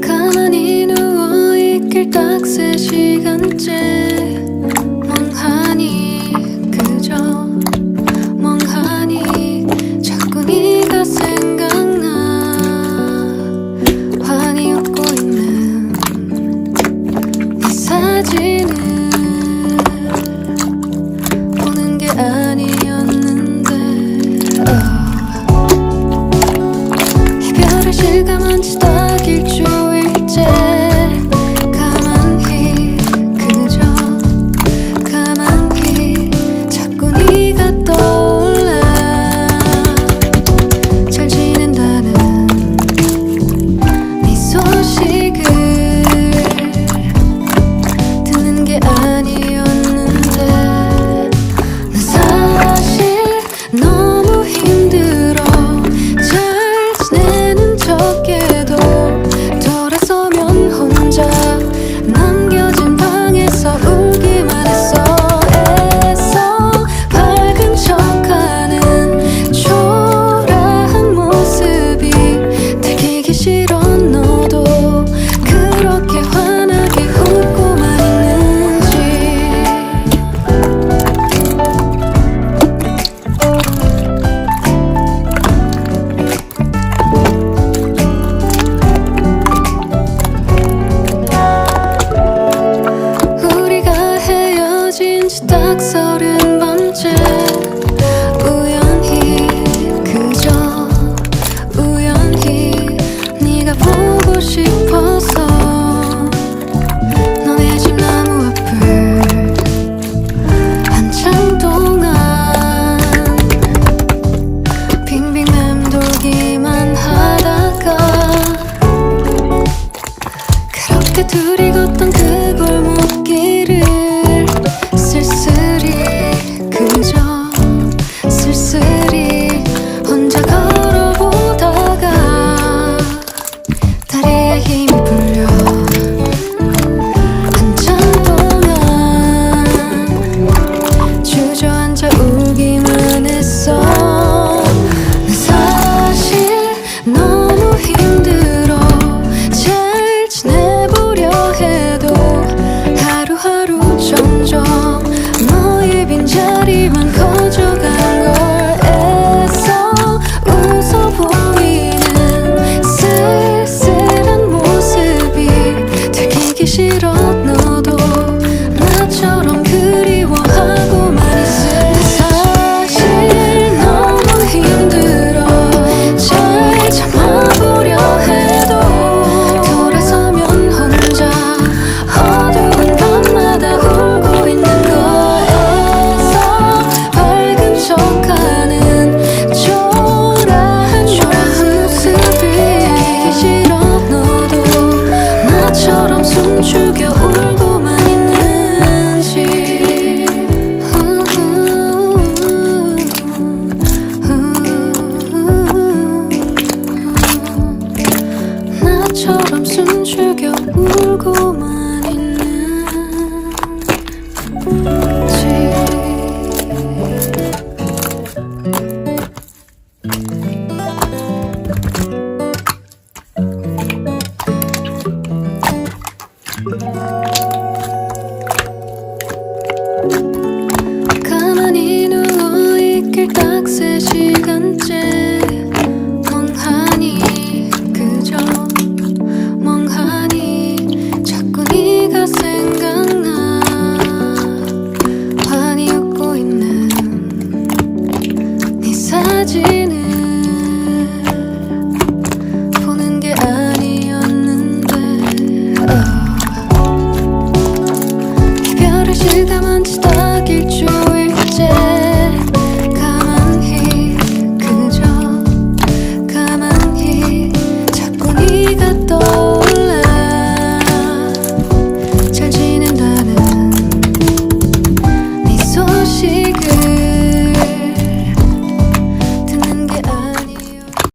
가만히 누워 있길 딱 세 시간째. 것이 딱 서른 번째. 우연히 그저 우연히 네가 보고 싶 even go 처럼 숨죽여 울고만 있는 지.